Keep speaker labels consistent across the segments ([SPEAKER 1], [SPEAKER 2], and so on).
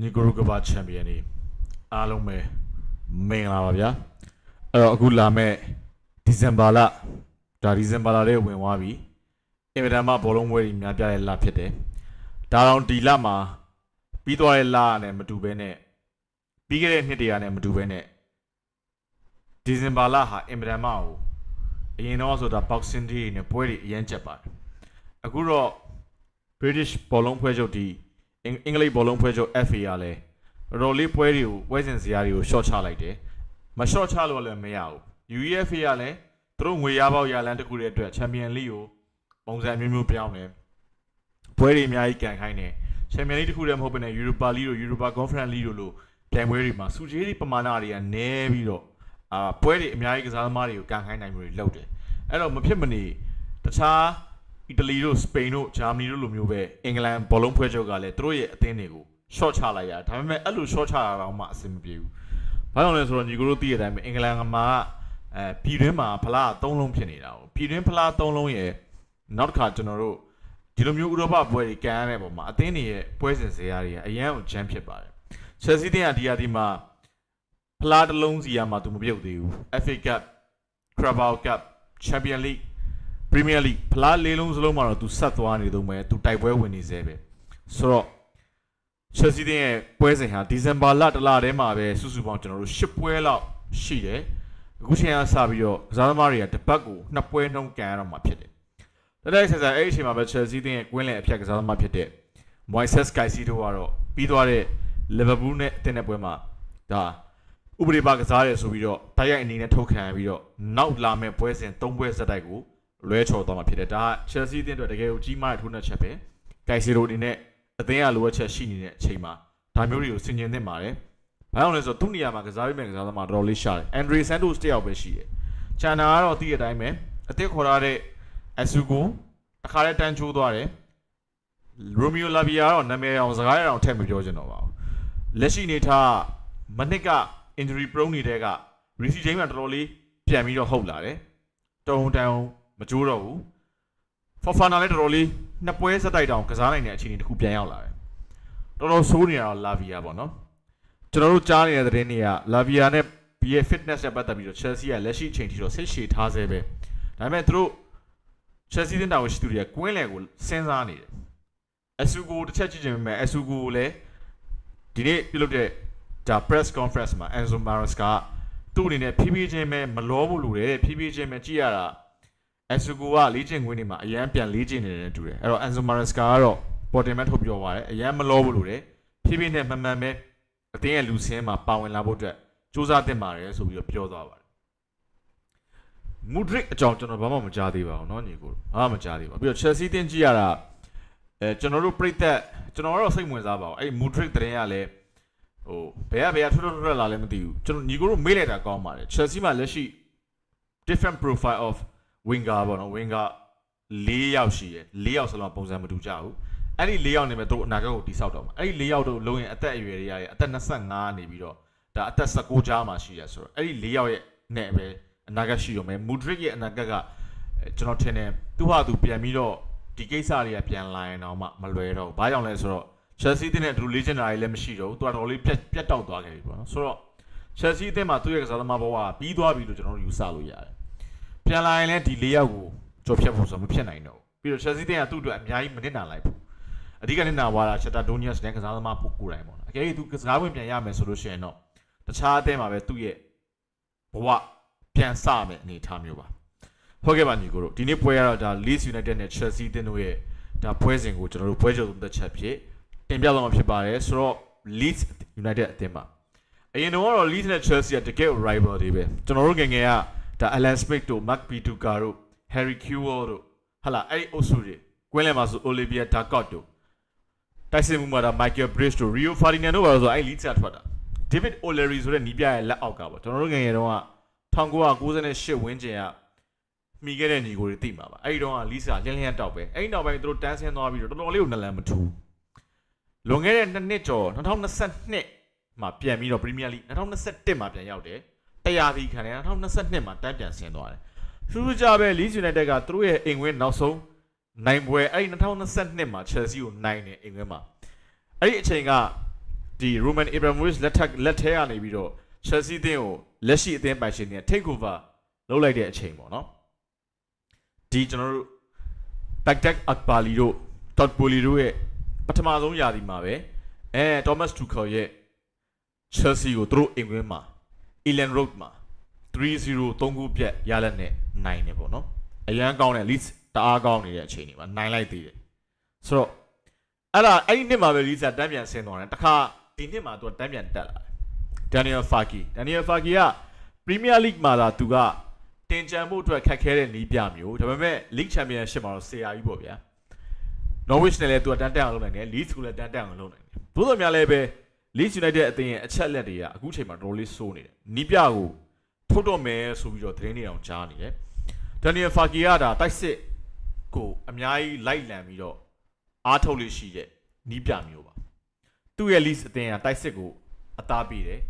[SPEAKER 1] နီဂရိုကဘာချန်ပီယံတွေအားလုံးပဲမင်္ဂလာပါဗျာအဲ့တော့အခုလာမဲ့ဒီဇင်ဘာလဒါဒီဇင်ဘာလလေးဝင်သွားပြီအင်မတန်မှဘောလုံးပွဲကြီးများပြားတဲ့လဖြစ်တယ်ဒါတော့ဒီလမှာပြီးသွားတဲ့လနဲ့မတူဘဲနဲ့ပြီးခဲ့တဲ့နှစ်တရာနဲ့မတူဘဲနဲ့ဒီဇင်ဘာလဟာအင်မတန်မှဟိုအရင်တော့ဆိုတာ boxing day နဲ့ပွဲတွေအရင်ကျက်ပါတယ်အခုတော့ British ဘောလုံးဖွဲ့ချုပ်ဒီ အင်အင်္ဂလိပ်ဘောလုံးဖွဲ့ချုပ် FA ကလည်းတော်တော်လေးပွဲတွေကိုပွဲစဉ်စရာတွေကို short ချလိုက်တယ်မ short ချလို့လည်းမရဘူး UEFA ကလည်းသူတို့ငွေရပေါက်ရလန်းတစ်ခုတည်းအတွက် Champion League ကိုပုံစံမျိုးမျိုးပြောင်းတယ်ပွဲတွေအများကြီးကန်ခိုင်းတယ် Champion League တစ်ခုတည်းမဟုတ်ဘဲနဲ့ Europa League တို့ Europa Conference League တို့လိုပြိုင်ပွဲတွေမှာစုကြီးတွေပမာဏတွေကနည်းပြီးတော့အာပွဲတွေအများကြီးကစားသမားတွေကိုကန်ခိုင်းနိုင်မျိုးတွေလုပ်တယ်အဲ့တော့မဖြစ်မနေတခြား အီတလီတို့စပိန်တို့ဂျာမနီတို့လိုမျိုးပဲအင်္ဂလန်ဘောလုံးဖွဲ့ချုပ်ကလည်းသူတို့ရဲ့အသင်းတွေကို short ချလိုက်ရဒါပေမဲ့အဲ့လို short ချတာတော့မှအဆင်မပြေဘူး။ဘာကြောင့်လဲဆိုတော့ညီကိုတို့သိတဲ့အတိုင်းပဲအင်္ဂလန်ကမှာအဲပြည်တွင်းမှာဖလား၃လုံးဖြစ်နေတာ哦ပြည်တွင်းဖလား၃လုံးရဲ့နောက်တစ်ခါကျွန်တော်တို့ဒီလိုမျိုးဥရောပပွဲတွေကန်ရတဲ့ပုံမှာအသင်းတွေရဲ့ပွဲစဉ်ဇယားတွေကအရန်ကိုချမ်းဖြစ်ပါတယ်။ Chelsea တင်းကဒီဟာဒီမှာဖလားတစ်လုံးစီရမှာသူမပြုတ်သေးဘူး။ FA Cup, Carabao Cup, Champions League ပရီးမီးယားလိဖလားလေးလုံးစလုံးမှာတော့သူဆက်သွားနေတော့မယ်သူတိုက်ပွဲဝင်နေသေးပဲဆိုတော့ချက်စီတင်းရဲ့ပွဲစဉ်ဟာဒီဇင်ဘာလတစ်လထဲမှာပဲစုစုပေါင်းကျွန်တော်တို့၈ပွဲလောက်ရှိတယ်အခုချိန်ကစပြီးတော့ကစားသမားတွေကတစ်ပတ်ကိုနှစ်ပွဲနှုန်းကန်ရတော့မှာဖြစ်တယ်တတဲ့ဆက်ဆက်အဲ့ဒီအချိန်မှာပဲချက်စီတင်းရဲ့ကွင်းလယ်အဖြတ်ကစားသမားဖြစ်တဲ့ Moises Caicedo ကတော့ပြီးသွားတဲ့ Liverpool နဲ့အသင်းတဲ့ပွဲမှာဒါဥပဒေပါကစားရဲဆိုပြီးတော့တိုက်ရိုက်အနေနဲ့ထုတ်ခံရပြီးတော့နောက်လာမဲ့ပွဲစဉ်၃ပွဲဆက်တိုက်ကို လွဲချော်သွားမှာဖြစ်တယ်ဒါက Chelsea အသင်းအတွက်တကယ်ကိုကြီးမားတဲ့ထိုးနှက်ချက်ပဲဂိုင်စီရိုအနေနဲ့အသင်းကလိုအပ်ချက်ရှိနေတဲ့အချိန်မှာဒါမျိုးတွေကိုဆင်ခြင်သင့်ပါတယ်ဘာကြောင့်လဲဆိုတော့သူ့နေရာမှာကစားရမယ့်ကစားသမားတော်တော်လေးရှာတယ်အန်ဒရီဆန်တိုစ်တယောက်ပဲရှိတယ်ချန်နာကတော့အတိအတိုင်းပဲအသင်းခေါ်ထားတဲ့အဆူကိုအခါရဲတန်းချိုးသွားတယ်ရိုမီယိုလာဗီယာကတော့နာမည်အောင်စကားရအောင်ထည့်မပြောချင်တော့ပါဘူးလက်ရှိနေထားမနစ်က injury prone နေတဲ့က Rishi James ကတော်တော်လေးပြန်ပြီးတော့ဟုတ်လာတယ်တုံတန် မကြိုးတော့ဘူးဖော်ဖာနာလည်းတော်တော်လေးနှစ်ပွဲစတိုက်တောင်ကစားနိုင်တဲ့အခြေအနေတစ်ခုပြန်ရောက်လာတယ်တော်တော်ဆိုးနေတာတော့လာဗီယာပေါ့နော်ကျွန်တော်တို့ကြားနေတဲ့သတင်းတွေကလာဗီယာနဲ့ BA fitness နဲ့ပတ်သက်ပြီးတော့ Chelsea ကလက်ရှိအချိန်ထိတော့ဆစ်ရှည်ထားဆဲပဲဒါပေမဲ့သူတို့ Chelsea တင်တာဝန်ရှိသူတွေကကွင်းလယ်ကိုစဉ်းစားနေတယ်အဆူကိုတစ်ချက်ကြည့်ချင်ပေမဲ့အဆူကိုလည်းဒီနေ့ပြုလုပ်တဲ့ဒါ press conference မှာ Enzo Maresca ကသူ့အနေနဲ့ဖြည်းဖြည်းချင်းပဲမလောဘူးလို့တဲ့ဖြည်းဖြည်းချင်းပဲကြည့်ရတာ အန်ဆူကိုကလေ့ကျင့်ခွင့်တွေမှာအရန်ပြန်လေ့ကျင့်နေတယ်တူတယ်အဲ့တော့အန်ဆိုမာရစကာကတော့ပေါ်တင်မဲ့ထုတ်ပြောသွားတယ်အရန်မလောဘူးလို့တယ်ဖြည်းဖြည်းနဲ့မှန်မှန်ပဲအတင်းရဲ့လူစင်းမှာပါဝင်လာဖို့အတွက်စူးစမ်းတင်ပါတယ်ဆိုပြီးတော့ပြောသွားပါတယ်မူဒရစ်အကြောင်းကျွန်တော်ဘာမှမကြားသေးပါဘူးเนาะညီကိုဘာမှမကြားသေးပါဘူးပြီးတော့ Chelsea တင်ကြည့်ရတာအဲကျွန်တော်တို့ပြိသက်ကျွန်တော်ကတော့စိတ်ဝင်စားပါဘူးအဲ့မူဒရစ်တရင်ကလည်းဟိုဘယ်ကဘယ်ကထွတ်ထွတ်ထွတ်လာလဲမသိဘူးကျွန်တော်ညီကိုတို့မေးလိုက်တာကောင်းပါတယ် Chelsea မှာလက်ရှိ different profile of winger ပေါ့နော် winger ၄ယောက်ရှိရယ်၄ယောက်စလုံးပုံစံမတူကြဘူးအဲ့ဒီ၄ယောက်နေမဲ့သူတို့အနာဂတ်ကိုတိဆောက်တော့မှာအဲ့ဒီ၄ယောက်တို့လုံးရင်အသက်အရွယ်တွေရရအသက်25နေပြီးတော့ဒါအသက်19ကြားမှာရှိရဆိုတော့အဲ့ဒီ၄ယောက်ရဲ့နဲ့ပဲအနာဂတ်ရှိရမယ်မူဒရစ်ရဲ့အနာဂတ်ကအဲကျွန်တော်ထင်တယ်သူ့ဟာသူပြန်ပြီးတော့ဒီကိစ္စတွေကပြန်လာရင်တော့မှမလွယ်တော့ဘူးဘာကြောင့်လဲဆိုတော့ Chelsea တင်းနဲ့သူလေ့ကျင့်တာတွေလည်းမရှိတော့ဘူးသူကတော်လေးပြတ်ပြတ်တောက်သွားခဲ့ပြီပေါ့နော်ဆိုတော့ Chelsea အသင်းမှာသူ့ရဲ့ကစားသမားဘဝကပြီးသွားပြီလို့ကျွန်တော်တို့ယူဆလို့ရတယ် ပြန်လာရင်လည်းဒီ၄ယောက်ကိုကြော်ဖြတ်ဖို့ဆိုမဖြစ်နိုင်တော့ဘူးပြီးတော့ Chelsea တင်ကသူ့အတွက်အများကြီးမနစ်နာလိုက်ဘူးအဓိကနစ်နာသွားတာ Shakhtar Donetsk နဲ့ကစားသမားပို့ကိုယ်တိုင်ပေါ့နော်အကယ်၍သူကစားဝင်ပြန်ရမယ်ဆိုလို့ရှိရင်တော့တခြားအသင်းမှာပဲသူ့ရဲ့ဘဝပြန်စမယ်အနေအထားမျိုးပါဟုတ်ကဲ့ပါညီကိုတို့ဒီနေ့ပွဲရတော့ဒါ Leeds United နဲ့ Chelsea တင်တို့ရဲ့ဒါပွဲစဉ်ကိုကျွန်တော်တို့ပွဲကြုံသုံးသက်ချက်ဖြစ်တင်ပြတော့မှာဖြစ်ပါတယ်ဆိုတော့ Leeds United အသင်းပါအရင်တော့ Leeds နဲ့ Chelsea ကတကယ် rival တွေပဲကျွန်တော်တို့ငယ်ငယ်က ဒါ Alan Smith တို့ Mark Bituka တို့ Harry Kewell တို့ဟာလာအဲ့ဒီအုပ်စုတွေကွင်းလယ်မှာဆို Olivia Darkot တို့တိုက်စစ်မှုမှာဒါ Michael Bridge တို့ Rio Ferdinand တို့ပါလို့ဆိုအဲ့ lead ဆက်ထွက်တာ David O'Leary ဆိုတဲ့နီးပြရဲ့လက်အောက်ကပေါ့ကျွန်တော်တို့ငယ်ငယ်တုန်းက1998ဝန်းကျင်ကမိခဲ့တဲ့ညီကိုတွေသိမှာပါအဲ့ဒီတုန်းက Lisa လင်းလျက်တောက်ပဲအဲ့ဒီနောက်ပိုင်းသူတို့တန်းဆင်းသွားပြီးတော့တော်တော်လေးကိုနလန်မထူးလွန်ခဲ့တဲ့နှစ်နှစ်ကျော်2022မှာပြန်ပြီးတော့ Premier League 2021မှာပြန်ရောက်တယ် တရားဒီခံတယ်2022မှာတန်းပြန်ဆင်းသွားတယ်။ထူးထူးခြားပဲ Leeds United ကသူတို့ရဲ့အိမ်ဝင်းနောက်ဆုံးနိုင်ပွဲအဲ့ဒီ2022မှာ Chelsea ကိုနိုင်တယ်အိမ်ဝင်းမှာအဲ့ဒီအချိန်ကဒီ Roman Abramovich လက်ထက်လက်ထဲကနေပြီးတော့ Chelsea အသင်းကိုလက်ရှိအသင်းပိုင်ရှင်တွေ take over လုပ်လိုက်တဲ့အချိန်ပေါ့နော်ဒီကျွန်တော်တို့ Baghdad Akbali တို့ Todd Bowley တို့ရဲ့ပထမဆုံးရာသီမှာပဲအဲ Thomas Tuchel ရဲ့ Chelsea ကိုသူတို့အင်္ဂလန်မှာ Ellen Road မှာ3-0 3ခုပြတ်ရလက်နဲ့နိုင်တယ်ပေါ့နော်အရန်ကောင်းတဲ့ Leeds တအားကောင်းနေတဲ့အချိန်တွေမှာနိုင်လိုက်သေးတယ်ဆိုတော့အဲ့ဒါအဲ့ဒီနှစ်မှာပဲ Leeds ကတန်းပြန်ဆင်းသွားတယ်တခါဒီနှစ်မှာသူကတန်းပြန်တက်လာတယ် Daniel Farke Daniel Farke က Premier League မှာသာသူကတင်ကြံမှုအတွက်ခက်ခဲတဲ့နီးပြမျိုးဒါပေမဲ့ League Championship မှာတော့ဆရာကြီးပေါ့ဗျာ Norwich နဲ့လည်းသူကတန်းတက်အောင်လုပ်နိုင်တယ် Leeds ကိုလည်းတန်းတက်အောင်လုပ်နိုင်တယ်သို့တော်များလည်းပဲ Leeds United အသင်းရဲ့အချက်လက်တွေကအခုချိန်မှာတော်တော်လေးစိုးနေတယ်နီးပြကိုထုတ်တော့မယ်ဆိုပြီးတော့သတင်းတွေအောင်ကြားနေတယ် Daniel Farke ကဒါတိုက်စစ်ကိုအများကြီးလိုက်လံပြီးတော့အားထုတ်လို့ရှိတဲ့နီးပြမျိုးပါသူ့ရဲ့ Leeds အသင်းကတိုက်စစ်ကိုအသားပေးတယ်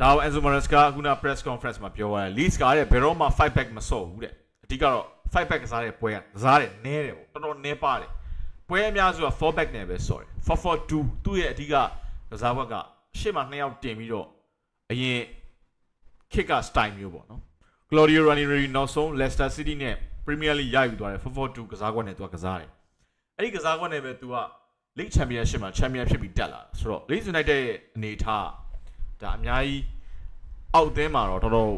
[SPEAKER 1] ဒါကို Enzo Maresca ကခုန press conference မှာပြောသွားတယ် Leeds ကတဲ့ဘယ်တော့မှ fight back မစော့ဘူးတဲ့အဓိကတော့ fight back ကစားတဲ့ပွဲကကစားတယ်နဲတယ်ပေါ့တော်တော်နဲပါတယ်ပွဲအများစုက 4 back နဲ့ပဲစော့တယ်442သူ့ရဲ့အဓိက ကစားဘက်ကရှေ့မှာ2ယောက်တင်ပြီးတော့အရင် kick က style မျိုးပေါ့နော် Claudio Ranieri နောက်ဆုံး Leicester City နဲ့ Premier League ရယူသွားတယ်442ကစားကွက်နဲ့သူကကစားတယ်အဲ့ဒီကစားကွက်နဲ့ပဲသူက League Championship မှာ Champion ဖြစ်ပြီးတက်လာဆိုတော့ Leeds United ရဲ့အနေထားဒါအများကြီးအောက်သင်းမှာတော့တော်တော်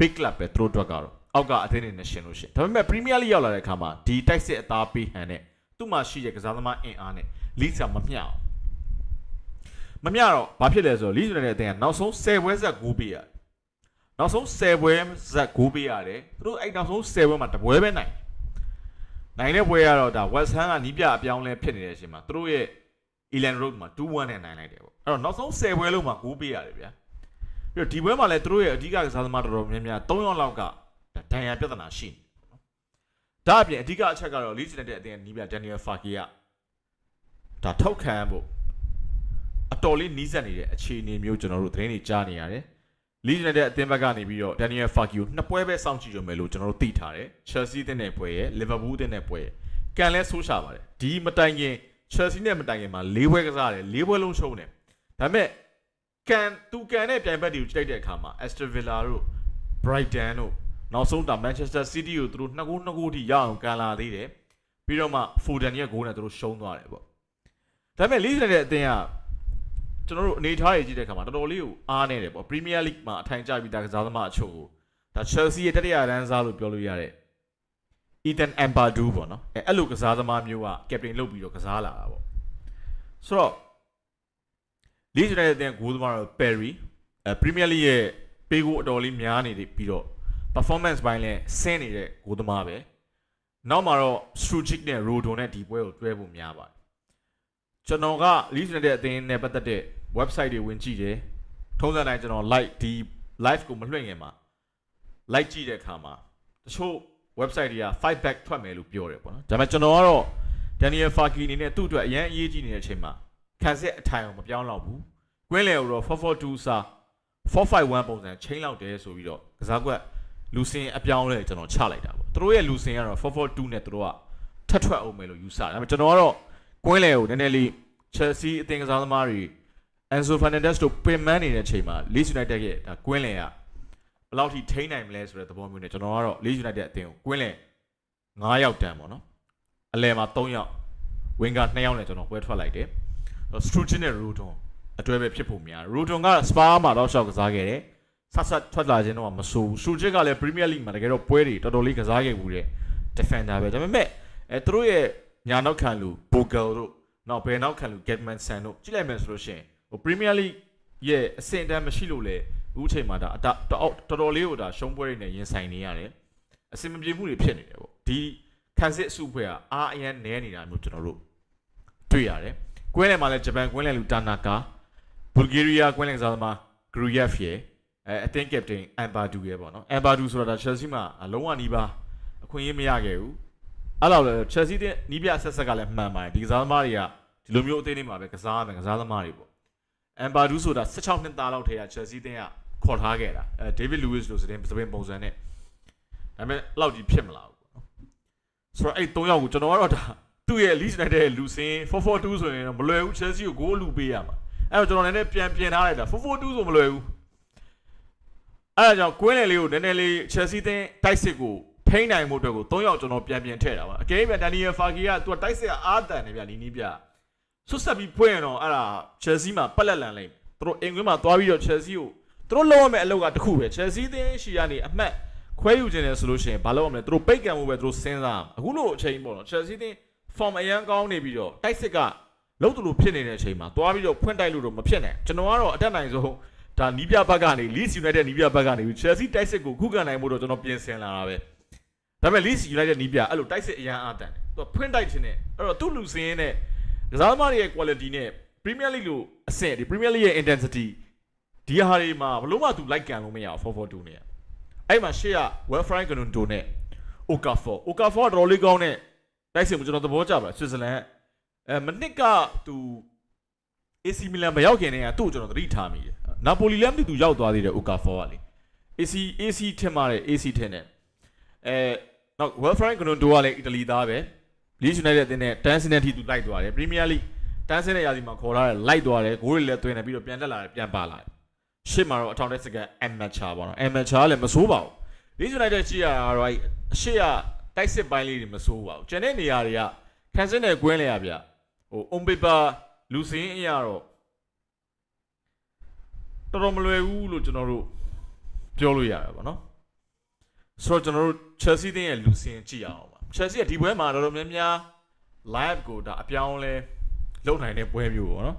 [SPEAKER 1] big club ပဲသူတို့အတွက်ကတော့အောက်ကအသင်းတွေနဲ့ရှင်လို့ရှိရင်ဒါပေမဲ့ Premier League ရောက်လာတဲ့အခါမှာဒီတိုက်စစ်အသားပေးဟန်နဲ့သူ့မှာရှိတဲ့ကစားသမားအင်အားနဲ့ Leeds ကမမျှအောင် မမျှတော့ဘာဖြစ်လဲဆိုတော့ Leeds United အသင်းကနောက်ဆုံး10ပွဲဆက်9ပေးရတယ်နောက်ဆုံး10ပွဲဆက်9ပေးရတယ်သူတို့အဲ့နောက်ဆုံး10ပွဲမှာတပွဲပဲနိုင်နိုင်တဲ့ပွဲကတော့ဒါ West Ham ကနီးပြအပြောင်းလဲဖြစ်နေတဲ့အချိန်မှာသူတို့ရဲ့ Elan Road မှာ2-1နဲ့နိုင်လိုက်တယ်ပေါ့အဲ့တော့နောက်ဆုံး10ပွဲလုံးမှာ9ပေးရတယ်ဗျာပြီးတော့ဒီပွဲမှာလည်းသူတို့ရဲ့အဓိကကစားသမားတော်တော်များများ3ယောက်လောက်ကဒါဒဏ်ရာပြဿနာရှိနေတယ်ပေါ့နော်ဒါအပြင်အဓိကအချက်ကတော့ Leeds United အသင်းနီးပြ Daniel Farke ကဒါထောက်ခံဖို့ အတော်လေးနီးစပ်နေတဲ့အခြေအနေမျိုးကျွန်တော်တို့သတင်းတွေကြားနေရတယ် Leeds United အသင်းဘက်ကနေပြီးတော့ Daniel Farke ကိုနှစ်ပွဲပဲစောင့်ကြည့်ရမယ်လို့ကျွန်တော်တို့သိထားတယ် Chelsea အသင်းနဲ့ပွဲရဲ့ Liverpool အသင်းနဲ့ပွဲရဲ့ကန်လဲဆိုးရှာပါတယ်ဒီမတိုင်ခင် Chelsea နဲ့မတိုင်ခင်မှာ၄ပွဲကစားတယ်၄ပွဲလုံးရှုံးတယ်ဒါပေမဲ့ကန်သူကန်တဲ့ပြိုင်ဘက်တွေကိုကြိုက်တဲ့အခါမှာ Aston Villa တို့ Brighton တို့နောက်ဆုံးတာ Manchester City ကိုသူတို့နှစ်ဂိုးနှစ်ဂိုးထိရအောင်ကန်လာသေးတယ်ပြီးတော့မှ Foden ရဲ့ဂိုးနဲ့သူတို့ရှုံးသွားတယ်ပေါ့ဒါပေမဲ့ Leeds United အသင်းက ကျွန်တော်တို့အနေထားရေးကြည့်တဲ့အခါမှာတော်တော်လေးကိုအားနေတယ်ပေါ့ Premier League မှာအထိုင်ကျပြီးသားကစားသမားအချို့ကိုဒါ Chelsea ရဲ့တတိယရန်စားလို့ပြောလို့ရတဲ့ Ethan Ampadu ပေါ့နော်အဲအဲ့လိုကစားသမားမျိုးကကက်ပတိန်လုပ်ပြီးတော့ကစားလာတာပေါ့ဆိုတော့ Leeds United တဲ့ဂိုးသမားတော့ Perry အဲ Premier League ရဲ့ပေးကိုအတော်လေးများနေပြီးတော့ performance ဘိုင်းလဲဆင်းနေတဲ့ဂိုးသမားပဲနောက်မှာတော့ Strujic နဲ့ Rodon နဲ့ဒီပွဲကိုတွဲဖို့များပါတယ် ကျွန်တော်က Leeds United အသင်းနဲ့ပတ်သက်တဲ့ website တွေဝင်ကြည့်တယ်ထုံးစံတိုင်းကျွန်တော် like ဒီ live ကိုမလွှင့်ခင်မှာ like ကြည့်တဲ့အခါမှာတချို့ website တွေက fight back ထွက်မယ်လို့ပြောတယ်ပေါ့နော်ဒါပေမဲ့ကျွန်တော်ကတော့ Daniel Farke အနေနဲ့သူ့အတွက်အရင်အရေးကြီးနေတဲ့အချိန်မှာခံစစ်အထိုင်အောင်မပြောင်းတော့ဘူးကွင်းလေကိုတော့442စာ451ပုံစံချိန်လောက်တယ်ဆိုပြီးတော့ကစားကွက်လူစင်အပြောင်းလဲကျွန်တော်ချလိုက်တာပေါ့သူတို့ရဲ့လူစင်ကတော့442နဲ့သူတို့ကထပ်ထွက်အောင်မယ်လို့ယူဆတယ်ဒါပေမဲ့ကျွန်တော်ကတော့ ကွင်းလေကိုနည်းနည်းလေး Chelsea အသင်းကစားသမားတွေ Enzo Fernandez တို့ပင်ပန်းနေတဲ့အချိန်မှာ Leeds United ရဲ့ဒါကွင်းလေကဘယ်လောက်ထိထိန်းနိုင်မလဲဆိုတဲ့သဘောမျိုးနဲ့ကျွန်တော်ကတော့ Leeds United အသင်းကိုကွင်းလဲ9ယောက်တန်းပေါ့နော်အလဲမှာ3ယောက်ဝင်က2ယောက်နဲ့ကျွန်တော်ပွဲထွက်လိုက်တယ် Struchin နဲ့ Rodon အတွဲပဲဖြစ်ဖို့များ Rodon က Spa မှာတော့ရှောက်ကစားခဲ့တယ်ဆက်ဆက်ထွက်လာခြင်းတော့မဆိုးဘူး Struchin ကလည်း Premier League မှာတကယ်တော့ပွဲတွေတော်တော်လေးကစားခဲ့ဘူးတဲ့ defender ပဲဒါပေမဲ့အဲသူတို့ရဲ့ ညာနောက်ခံလူ Bogle တို့နောက်ဘယ်နောက်ခံလူ Getmanson တို့ကြည့်လိုက်မယ်ဆိုလို့ရှိရင်ဟို Premier League ရဲ့အဆင့်အတန်းမရှိလို့လေအခုချိန်မှာဒါအတတော်တော်တော်လေးကိုဒါရှုံးပွဲတွေနဲ့ရင်ဆိုင်နေရတယ်အဆင်မပြေမှုတွေဖြစ်နေတယ်ပေါ့ဒီခံစစ်အစုဖွဲ့ကအားအရန်နဲနေတာမျိုးကျွန်တော်တို့တွေ့ရတယ်ကွင်းလယ်မှာလည်းဂျပန်ကွင်းလယ်လူတာနာကာဘူလ်ဂေးရီးယားကွင်းလယ်ကစားသမားဂရူယက်ဖ်ရဲ့အဲအသင်းကပတိန်အမ်ဘာဒူရဲ့ပေါ့နော်အမ်ဘာဒူဆိုတာဒါချယ်ဆီမှာအလုံးဝနီးပါအခွင့်အရေးမရခဲ့ဘူး အဲ့လောက်လေချယ်ဆီတဲ့နီးပြဆက်ဆက်ကလည်းမှန်ပါတယ်ဒီကစားသမားတွေကဒီလိုမျိုးအသင်းတွေမှာပဲကစားရမယ်ကစားသမားတွေပေါ့အမ်ဘာဒူဆိုတာ16နှစ်သားလောက်ထဲကချယ်ဆီတဲ့ကခေါ်ထားခဲ့တာအဲဒေးဗစ်လူးဝစ်လို့စတဲ့စပင်ပုံစံနဲ့ဒါပေမဲ့လောက်ကြီးဖြစ်မလာဘူးပေါ့နော်ဆိုတော့အဲ့၃ယောက်ကိုကျွန်တော်ကတော့ဒါသူ့ရဲ့ Leeds United ရဲ့လူစင်း442ဆိုရင်တော့မလွယ်ဘူး Chelsea ကိုဂိုးလူပေးရမှာအဲ့တော့ကျွန်တော်လည်းပြန်ပြင်ထားလိုက်တာ442ဆိုမလွယ်ဘူးအဲ့ဒါကြောင့်ကွင်းလေလေးကိုနည်းနည်းလေး Chelsea တင်းတိုက်စစ်ကို ထိန်းနိုင်မှုအတွက်ကို၃ယောက်ကျွန်တော်ပြန်ပြင်ထည့်တာပါအကယ်၍ဒန်နီယယ်ဖာဂီကသူကတိုက်စစ်ကအားတန်နေဗျနီးနီးပြဆွတ်ဆက်ပြီးဖွင့်ရင်တော့အဲ့ဒါ Chelsea မှာပက်လက်လန်လိမ့်မယ်သူတို့အင်္ဂလန်မှာသွားပြီးတော့ Chelsea ကိုသူတို့လုံးဝမဲ့အလုပ်ကတစ်ခုပဲ Chelsea တင်းရှီကနေအမှတ်ခွဲယူခြင်းတယ်ဆိုလို့ရှိရင်ဘာလုပ်ရမလဲသူတို့ပိတ်ကံမှုပဲသူတို့စဉ်းစားအခုလိုအချိန်ပေါ့နော် Chelsea တင်း form အရန်ကောင်းနေပြီးတော့တိုက်စစ်ကလုံးတူလို့ဖြစ်နေတဲ့အချိန်မှာသွားပြီးတော့ဖွင့်တိုက်လို့တော့မဖြစ်နိုင်ကျွန်တော်ကတော့အတက်နိုင်ဆုံးဒါနီးပြဘက်ကနေ Leeds United နီးပြဘက်ကနေ Chelsea တိုက်စစ်ကိုခုခံနိုင်မှုတော့ကျွန်တော်ပြင်ဆင်လာတာပဲ ဒါပေမဲ့ Leeds United နီးပြအဲ့လိုတိုက်စစ်အရန်အားတန်တယ်သူကဖွင့်တိုက်ခြင်းနဲ့အဲ့တော့သူ့လူစင်းရဲ့နဲ့ကစားသမားတွေရဲ့ quality နဲ့ Premier League လို့အဆင့်ဒီ Premier League ရဲ့ intensity ဒီဟာတွေမှာဘလို့မှသူလိုက်ကန်လို့မရဘူး442နဲ့အဲ့မှာရှေ့က Wilfried Gnonto နဲ့ Okafor Okafor ကတော်တော်လေးကောင်းတဲ့တိုက်စစ်မှုကျွန်တော်သဘောကျပါဆွစ်ဇာလန်အဲမနစ်ကသူ AC Milan မရောက်ခင်တည်းကသူ့ကိုကျွန်တော်သတိထားမိတယ်နာပိုလီလည်းမသိသူရောက်သွားသေးတယ် Okafor ကလေ AC AC ထင်ပါတယ် AC ထင်တယ်အဲ နောက် Wilfried Gnonto ကလည်းအီတလီသားပဲ Leeds United အသင်းနဲ့တန်းစင်းတဲ့ထိသူလိုက်သွားတယ် Premier League တန်းစင်းတဲ့ရာသီမှာခေါ်ထားတယ်လိုက်သွားတယ်ဂိုးတွေလည်းသွင်းတယ်ပြီးတော့ပြန်တက်လာတယ်ပြန်ပါလာတယ်ရှစ်မှာတော့အထောင်တက်စကန် amateur ပေါ့နော် amateur လည်းမဆိုးပါဘူး Leeds United ကြည့်ရတာကတော့အဲ့အရှိရတိုက်စစ်ပိုင်းလေးတွေမဆိုးပါဘူးကျန်တဲ့နေရာတွေကခံစင်းတဲ့ကွင်းလေရဗျဟို on paper လူစင်းအရာတော့တော်တော်မလွယ်ဘူးလို့ကျွန်တော်တို့ပြောလို့ရတယ်ပေါ့နော် ဆိုတော့ကျွန်တော်တို့ Chelsea တင်းရဲ့လူစင်းကြည့်ရအောင်ပါ Chelsea ကဒီပွဲမှာတော်တော်များများ live ကိုဒါအပြောင်းလဲလုပ်နိုင်တဲ့ပွဲမျိုးပေါ့နော်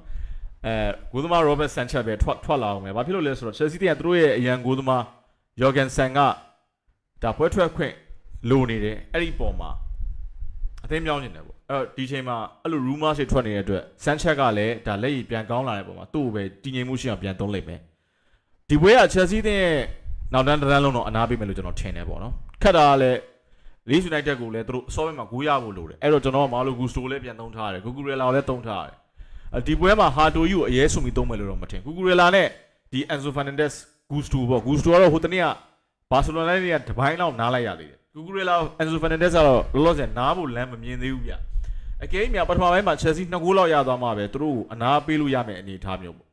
[SPEAKER 1] အဲဂိုးသမား Robert Sanchez ပဲထွက်ထွက်လာအောင်ပဲဘာဖြစ်လို့လဲဆိုတော့ Chelsea တင်းကသူတို့ရဲ့အရန်ဂိုးသမား Jorgensen ကဒါပွဲထွက်ခွင့်လိုနေတယ်အဲ့ဒီပုံမှာအသိမြောင်းနေတယ်ပေါ့အဲ့တော့ဒီချိန်မှာအဲ့လို rumor တွေထွက်နေတဲ့အတွက် Sanchez ကလည်းဒါလက်ရည်ပြန်ကောင်းလာတဲ့ပုံမှာသူ့ကိုပဲတည်ငြိမ်မှုရှိအောင်ပြန်သုံးလိုက်မယ်ဒီပွဲက Chelsea တင်းရဲ့ နောက်တန်းတစ်တန်းလုံးတော့အနာပေးမယ်လို့ကျွန်တော်ထင်တယ်ပေါ့နော်ခက်တာကလည်း Leeds United ကိုလည်းသူတို့အစောပိုင်းမှာဂိုးရဖို့လိုတယ်အဲ့တော့ကျွန်တော်ကမာလိုဂူစတိုလည်းပြန်သုံးထားတယ်ဂူဂူရဲလာကိုလည်းသုံးထားတယ်အဲဒီပွဲမှာဟာတိုယူကိုအရေးဆုံးပြီးသုံးမယ်လို့တော့မထင်ဂူဂူရဲလာနဲ့ဒီ Enzo Fernandez ဂူစတိုပေါ့ဂူစတိုကတော့ဟိုတနေ့ကဘာစီလိုနာနဲ့တပိုင်းလောက်နားလိုက်ရသေးတယ်ဂူဂူရဲလာ Enzo Fernandez ကတော့လောလောဆယ်နားဖို့လမ်းမမြင်သေးဘူးဗျအကဲမြပထမပိုင်းမှာ Chelsea နှစ်ဂိုးလောက်ရသွားမှာပဲသူတို့အနာပေးလို့ရမယ်အနေအထားမျိုးပေါ့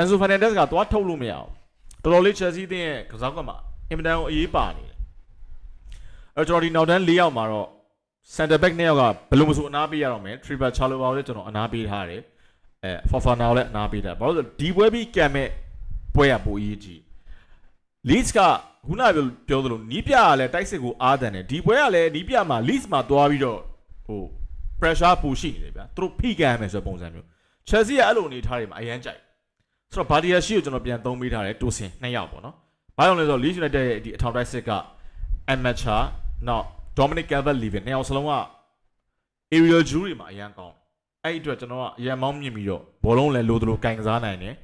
[SPEAKER 1] Enzo Fernandez ကသွားထုတ်လို့မရအောင် တော်တော်လေး Chelsea တင်းရဲ့ကစားကွက်မှာအင်မတန်ကိုအရေးပါနေတယ်အဲ့တော့ကျွန်တော်ဒီနောက်တန်း၄ယောက်မှာတော့ center back နှစ်ယောက်ကဘယ်လိုမဆိုအနာပေးရတော့မယ် triple chalobah ကိုလည်းကျွန်တော်အနာပေးထားတယ်အဲ fofana ကိုလည်းအနာပေးထားဘာလို့လဲဒီပွဲပြီးကံမဲ့ပွဲရပိုအရေးကြီး leeds ကခုနကပြောသလိုနီးပြကလည်းတိုက်စစ်ကိုအားတန်တယ်ဒီပွဲကလည်းနီးပြမှာ leeds မှာသွားပြီးတော့ဟို pressure ပူရှိနေတယ်ဗျာသူတို့ဖိကံမယ်ဆိုတဲ့ပုံစံမျိုး chelsea ကအဲ့လိုအနေထားတွေမှာအရန်ကြိုက် ဆိုတော့ Badia ရှိကိုကျွန်တော်ပြန်သုံးပေးထားတယ်တိုစင်နှစ်ယောက်ပေါ့နော်ဘာကြောင့်လဲဆိုတော့ Leeds United ရဲ့ဒီအထောင်တိုက်စစ်က amateur နောက် Dominic Calvert-Lewin နှစ်ယောက်စလုံးက aerial jewel တွေမှာအရန်ကောင်းအဲ့ဒီအတွက်ကျွန်တော်ကအရန်မောင်းမြင့်ပြီးတော့ဘောလုံးလည်းလိုသလိုကင်ကစားနိုင်တယ်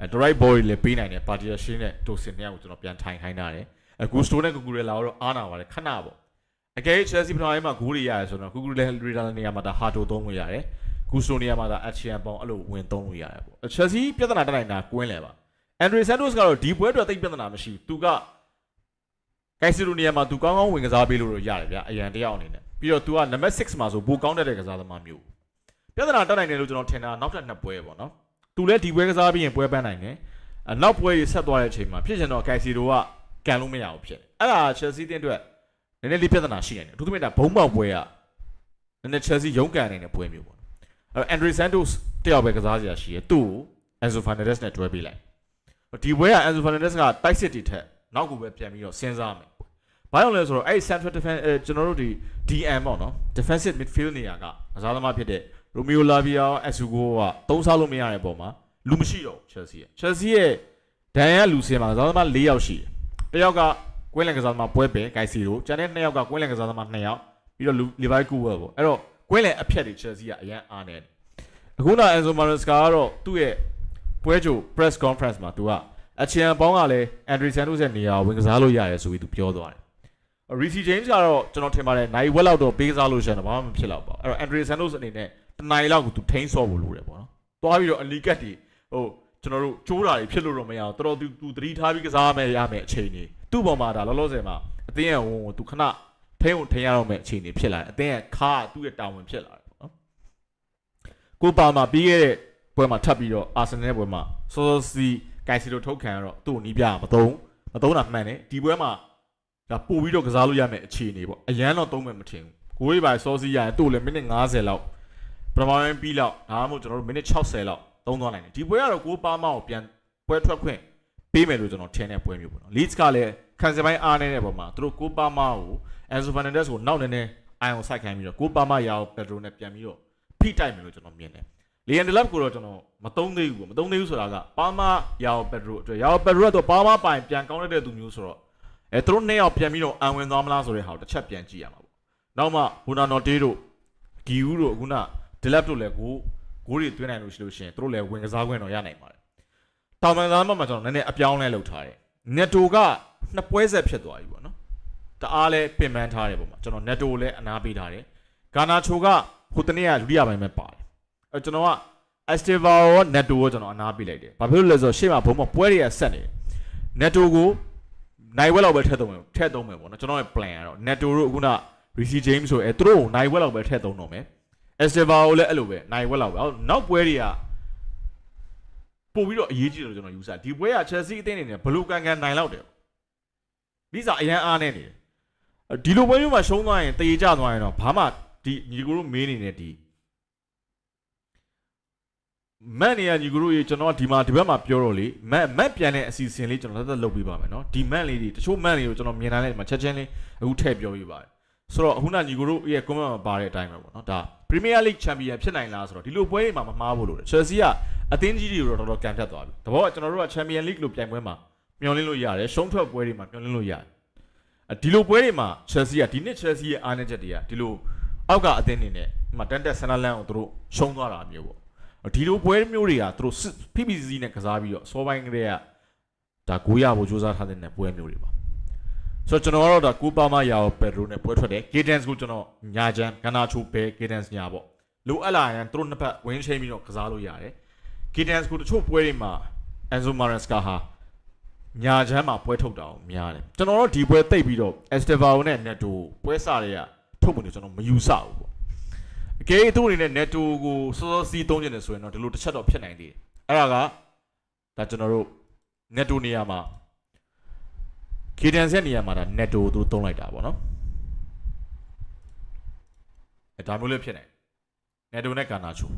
[SPEAKER 1] အဲ direct ball တွေလည်းပေးနိုင်တယ် Badia ရှင်းတဲ့တိုစင်နှစ်ယောက်ကိုကျွန်တော်ပြန်ထိုင်ခိုင်းထားတယ်အဲ Gusto နဲ့ Cucurella ကတော့အားနာပါတယ်ခဏပေါ့အကယ် Chelsea ပထမပိုင်းမှာဂိုးတွေရတယ်ဆိုတော့ Cucurella နေရာမှာဒါ Hato သုံးလို့ရတယ် ဂူစတိုနေရာမှာဒါ action ပေါင်းအဲ့လိုဝင်သုံးလို့ရတယ်ပေါ့ Chelsea ပြဿနာတက်နိုင်တာကွင်းလဲပါ Andre Santos ကတော့ဒီပွဲအတွက်သိပ်ပြဿနာမရှိဘူးသူကကိုက်စီလိုနေရာမှာသူကောင်းကောင်းဝင်ကစားပေးလို့တော့ရတယ်ဗျအရန်တယောက်အနေနဲ့ပြီးတော့ तू က number 6မှာဆိုပိုကောင်းတဲ့ကစားသမားမျိုးပြဿနာတက်နိုင်တယ်လို့ကျွန်တော်ထင်တာနောက်ထပ်နှစ်ပွဲပေါ့နော်သူလည်းဒီပွဲကစားပြီးရင်ပွဲပန်းနိုင်တယ်အနောက်ပွဲကြီးဆက်သွားတဲ့အချိန်မှာဖြစ်ချင်တော့ကိုက်စီလိုကကန်လို့မရဘူးဖြစ်တယ်အဲ့ဒါ Chelsea တင်းအတွက်နည်းနည်းလေးပြဿနာရှိနေတယ်အထူးသဖြင့်ဒါဘုံပေါက်ပွဲကနည်းနည်း Chelsea ရုန်းကန်နေတဲ့ပွဲမျိုးပေါ့ အဲ့ Andre Santos တယောက်ပဲကစားစရာရှိရယ်သူ့ကို Enzo Fernandez နဲ့တွဲပေးလိုက်ဒီပွဲက Enzo Fernandez ကတိုက်စစ်တီထက်နောက်ကိုပဲပြန်ပြီးတော့စဉ်းစားမယ်ဘာကြောင့်လဲဆိုတော့အဲ့ central defense အဲကျွန်တော်တို့ဒီ DM ပေါ့နော် defensive midfield နေရာကကစားသမားဖြစ်တဲ့ Romeo Lavia Asugo ကသုံးစားလို့မရတဲ့ပုံမှာလူမရှိတော့ Chelsea ရဲ့ Chelsea ရဲ့ဒန်ရလူစင်မှာကစားသမား၄ယောက်ရှိတယ်တယောက်ကကွင်းလန်ကစားသမားပွဲပဲဂိုက်စီတို့ကျန်တဲ့နှစ်ယောက်ကကွင်းလန်ကစားသမား2ယောက်ပြီးတော့ Levi Kuwel ပေါ့အဲ့တော့ ကွင်းလန်အဖြတ်တွေ Chelsea ကအရန်အားနေတယ်အခုနောက် Enzo Maresca ကတော့သူ့ရဲ့ပွဲကြို press conference မှာသူကအချင်ပေါင်းကလည်း Andre Santos ရဲ့နေရာဝင်ကစားလို့ရတယ်ဆိုပြီးသူပြောသွားတယ် Ricky James ကတော့ကျွန်တော်ထင်ပါတယ်နိုင်ဝက်လောက်တော့ပေးကစားလို့ရှိရင်တော့ဘာမှမဖြစ်တော့ပါဘူးအဲ့တော့ Andre Santos အနေနဲ့တနိုင်လောက်ကိုသူထိန်းဆော့ဖို့လိုတယ်ပေါ့နော်သွားပြီးတော့အလီကတ်တွေဟိုကျွန်တော်တို့ကျိုးတာတွေဖြစ်လို့တော့မရအောင်တော်တော်သူသူသတိထားပြီးကစားမယ်ရမယ်အချိန်ကြီးသူ့ပေါ်မှာဒါလောလောဆယ်မှာအသင်းရဲ့ဝန်ကိုသူခဏ ထိန်းကိုထိန်းရတော့မယ်အချိန်ကြီးဖြစ်လာတယ်အသင်းရဲ့ခါကသူ့ရဲ့တာဝန်ဖြစ်လာတယ်ပေါ့နော်ကိုပါမှာပြီးခဲ့တဲ့ပွဲမှာထပ်ပြီးတော့အာဆင်နယ်ပွဲမှာစောစောစီကိုင်စီလိုထုတ်ခံရတော့သူ့ကိုနီးပြမသုံးမသုံးတာမှန်တယ်ဒီပွဲမှာဒါပို့ပြီးတော့ကစားလို့ရမယ့်အခြေအနေပေါ့အရန်တော့သုံးမယ်မထင်ဘူးကိုယ်ရေးပါစောစီရရင်သူ့ကိုလည်းမိနစ်90လောက်ပထမပိုင်းပြီးလောက်ဒါမှမဟုတ်ကျွန်တော်တို့မိနစ်60လောက်သုံးသွားနိုင်တယ်ဒီပွဲကတော့ကိုပါမောက်ပြန်ပွဲထွက်ခွင့်ပေးမယ်လို့ကျွန်တော်ထင်တဲ့ပွဲမျိုးပေါ့နော် Leeds ကလည်း ခံစပိုင်းအားနေတဲ့ပုံမှာသူတို့ကိုပါမောက်ကို Enzo Fernandez ကိုနောက်နေနေအိုင်အောင်စိုက်ခိုင်းပြီးတော့ကိုပါမောက်ရအောင်ပက်ဒရိုနဲ့ပြန်ပြီးတော့ဖိတိုက်မယ်လို့ကျွန်တော်မြင်တယ်လီယန်ဒလပ်ကိုတော့ကျွန်တော်မသုံးသေးဘူးပေါ့မသုံးသေးဘူးဆိုတာကပါမာယာပက်ဒရိုအတွက်ယာပက်ဒရိုကတော့ပါမာပိုင်ပြန်ကောင်းတဲ့သူမျိုးဆိုတော့အဲသူတို့နှစ်ယောက်ပြန်ပြီးတော့အံဝင်သွားမလားဆိုတဲ့ဟာကိုတစ်ချက်ပြန်ကြည့်ရမှာပေါ့နောက်မှဘူနာနော်တေးတို့ဂီယူတို့အခုနဒလပ်တို့လည်းကိုဂိုးတွေသွင်းနိုင်လို့ရှိလို့ရှိရင်သူတို့လည်းဝင်ကစားခွင့်တော့ရနိုင်ပါတယ်တောင်ပန်သားမှာကျွန်တော်နည်းနည်းအပြောင်းလဲလုပ်ထားတယ်နက်တိုက နှစ်ပွဲဆက်ဖြစ်သွားပြီပေါ့နော်တအားလဲပင်ပန်းထားတယ်ပေါ့မှာကျွန်တော်နက်တိုလည်းအနာပေးထားတယ်ဂါနာချိုကဟိုတနေ့ကဒုတိယပိုင်းမှာပါတယ်အဲကျွန်တော်က Esteva ရော Netto ကိုကျွန်တော်အနာပေးလိုက်တယ်။ဘာဖြစ်လို့လဲဆိုတော့ရှေ့မှာဘုံမပွဲတွေကဆက်နေတယ်။ Netto ကိုနိုင်ဝက်လောက်ပဲထည့်သုံးမယ်ထည့်သုံးမယ်ပေါ့နော်ကျွန်တော်ရဲ့ plan ကတော့ Netto တို့အခုန Rishi James ဆိုအဲသူတို့ကိုနိုင်ဝက်လောက်ပဲထည့်သုံးတော့မယ်။ Esteva ကိုလည်းအဲ့လိုပဲနိုင်ဝက်လောက်ပဲ။နောက်ပွဲတွေကပို့ပြီးတော့အရေးကြီးတယ်လို့ကျွန်တော်ယူဆဒီပွဲက Chelsea အသင်းအနေနဲ့ဘလူးကန်ကန်နိုင်လောက်တယ်။ ဒီစားအရန်အားနေနေတယ်။ဒီလိုပွဲမျိုးမှာရှုံးသွားရင်တရေကျသွားရင်တော့ဘာမှဒီညီကိုတို့မေးနေတဲ့ဒီမက်နေရညီကိုတို့ရေကျွန်တော်ဒီမှာဒီဘက်မှာပြောတော့လေမက်မက်ပြန်တဲ့အစီအစဉ်လေးကျွန်တော်သက်သက်လုပ်ပေးပါမယ်နော်ဒီမက်လေးတွေတချို့မက်လေးကိုကျွန်တော်မြင်လာတဲ့မှာချက်ချင်းလေးအခုထည့်ပြောပေးပါတယ်ဆိုတော့အခုနညီကိုတို့ရဲ့ comment မှာပါတဲ့အတိုင်းပဲပေါ့နော်ဒါ Premier League Champion ဖြစ်နိုင်လားဆိုတော့ဒီလိုပွဲတွေမှာမမှားဘူးလို့တယ် Chelsea ကအသင်းကြီးတွေကိုတော့တော်တော်ကန်ဖြတ်သွားပြီတဘောကကျွန်တော်တို့က Champion League လို့ပြိုင်ပွဲမှာ မျှော်လင့်လို့ရတယ်ရှုံးထွက်ပွဲတွေမှာမျှော်လင့်လို့ရတယ်ဒီလိုပွဲတွေမှာ Chelsea ကဒီနှစ် Chelsea ရဲ့အားနည်းချက်တွေကဒီလိုအောက်ကအသင်းနေနဲ့ဒီမှာတန်တက်ဆန်နလန်ကိုသူတို့ရှုံးသွားတာမျိုးပေါ့ဒီလိုပွဲမျိုးတွေကသူတို့ PPC နဲ့ကစားပြီးတော့စောပိုင်းကလေးကဒါကိုရဖို့စူးစမ်းထားတဲ့ပွဲမျိုးတွေပါဆိုတော့ကျွန်တော်ကတော့ဒါကိုပါမယာကိုပက်ဒရိုနဲ့ပွဲထွက်တယ် Cadence ကိုကျွန်တော်ညာချမ်းကနာချိုဘဲ Cadence ညာပေါ့လိုအပ်လာရင်သူတို့နှစ်ဖက်ဝင်းချိန်ပြီးတော့ကစားလို့ရတယ် Cadence ကိုတချို့ပွဲတွေမှာ Enzo Maresca ဟာ ညာချမ်းမှာပွဲထုတ်တာအောင်များတယ်ကျွန်တော်တို့ဒီပွဲတိတ်ပြီးတော့ Estevao နဲ့ Neto ပွဲစားတွေကထုတ်မှုတွေကျွန်တော်မယူဆဘူးပေါ့အကယ်သူ့အနေနဲ့ Neto ကိုစောစောစီးသုံးကျင်တယ်ဆိုရင်တော့ဒီလိုတစ်ချက်တော့ဖြစ်နိုင်သေးတယ်အဲ့ဒါကဒါကျွန်တော်တို့ Neto နေရာမှာ Cadence ရဲ့နေရာမှာဒါ Neto ကိုသူတို့သုံးလိုက်တာပေါ့နော်အဲဒါမျိုးလေးဖြစ်နိုင် Neto နဲ့ Garnacho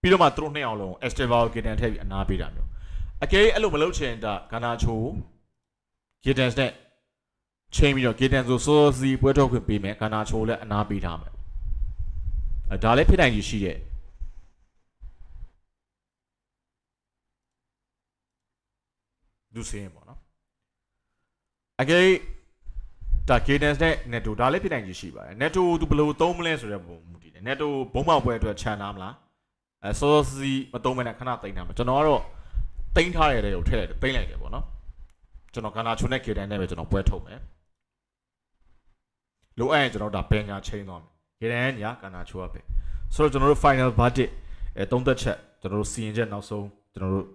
[SPEAKER 1] ပြီးတော့မှသူတို့နှစ်ယောက်လုံး Estevao Cadence ထည့်ပြီးအနာပေးတာမျိုး အကယ်အဲ့လိုမလုပ်ချင်ဒါ Garnacho Cadence နဲ့ချိန်ပြီးတော့ Cadence ဆိုစောစီပွဲထုတ်ခွင့်ပေးမယ် Garnacho လည်းအနာပေးထားမယ်အဲဒါလည်းဖြစ်နိုင်ကြီးရှိတဲ့ဒုစင်းပေါ့နော်အကယ်ဒါ cadence နဲ့ netto ဒါလည်းဖြစ်နိုင်ကြီးရှိပါတယ် netto သူဘယ်လိုသုံးမလဲဆိုတဲ့ပုံမူတည်တယ် netto ဘုံမောက်ပွဲအတွက်ခြံထားမလားအဲစောစောစီမသုံးမနဲ့ခဏတိန်ထားမှာကျွန်တော်ကတော့ တိန်ထားရတဲ့ကိုထည့်တယ်တိန်လိုက်တယ်ပေါ့နော်ကျွန်တော်ကနာချုံနဲ့ cadence နဲ့ပဲကျွန်တော်ပွဲထုတ်မယ်လိုအပ်ရင်ကျွန်တော်ဒါဘယ်ညာချိန်သွားမယ် cadence ညာကနာချုံရပဲဆိုတော့ကျွန်တော်တို့ final verdict အဲသုံးသက်ချက်ကျွန်တော်တို့စီရင်ချက်နောက်ဆုံးကျွန်တော်တို့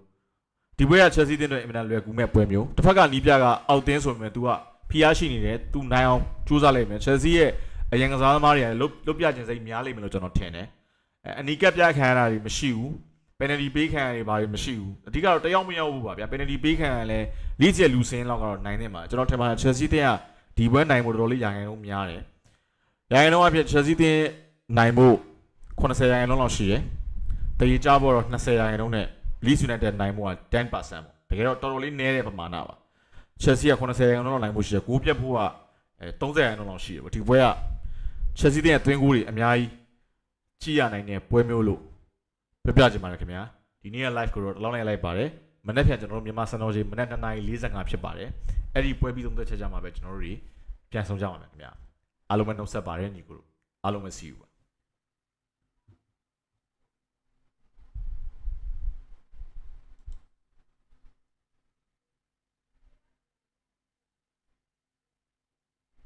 [SPEAKER 1] ဒီပွဲက Chelsea တင်းတွေအင်မတန်လွယ်ကူမဲ့ပွဲမျိုးတစ်ဖက်ကနီးပြကအောက်တင်းဆိုပေမဲ့ तू ကဖိအားရှိနေတယ် तू နိုင်အောင်ကြိုးစားလိုက်မယ် Chelsea ရဲ့အရင်ကစားသမားတွေကလုတ်လုတ်ပြခြင်းစိတ်များလိမ့်မယ်လို့ကျွန်တော်ထင်တယ်အဲအနီကပ်ပြခံရတာတွေမရှိဘူး penalty ပေးခံရတွေဘာတွေမရှိဘူးအဓိကတော့တယောက်မရောက်ဘူးပါဗျာ penalty ပေးခံရလဲလီ့ကျလူစင်းလောက်ကတော့နိုင်နေမှာကျွန်တော်ထင်ပါတယ် Chelsea တင်းကဒီပွဲနိုင်ဖို့တော်တော်လေးရာခိုင်နှုန်းများတယ်ရာခိုင်နှုန်းအဖြစ် Chelsea တင်းနိုင်ဖို့80ရာခိုင်နှုန်းလောက်ရှိတယ်တရေကြဖို့တော့20ရာခိုင်နှုန်းနဲ့ Leeds United နိုင်မှုက10%ပေါ့တကယ်တော့တော်တော်လေးနည်းတဲ့ပမာဏပါ Chelsea က80ရာခိုင်နှုန်းလောက်နိုင်မှုရှိတယ်ကိုးပြတ်ဖို့ကအဲ30ရာခိုင်နှုန်းလောက်ရှိတယ်ပေါ့ဒီပွဲက Chelsea တဲ့သွင်းကိုးတွေအများကြီးကြည့်ရနိုင်တဲ့ပွဲမျိုးလို့ ပြပြချင်ပါတယ်ခင်ဗျာဒီနေ့က live ကိုတော့တလောင်းလိုက်လိုက်ပါတယ်မနေ့ပြန်ကျွန်တော်တို့မြန်မာစံတော်ချိန်မနေ့2:45ဖြစ်ပါတယ်အဲ့ဒီပွဲပြီးဆုံးသက်ချက်ကြမှာပဲကျွန်တော်တို့တွေပြန်ဆောင်ကြပါမယ်ခင်ဗျာအားလုံးပဲနှုတ်ဆက်ပါတယ်ညီကိုတို့အားလုံးပဲ see you ပါ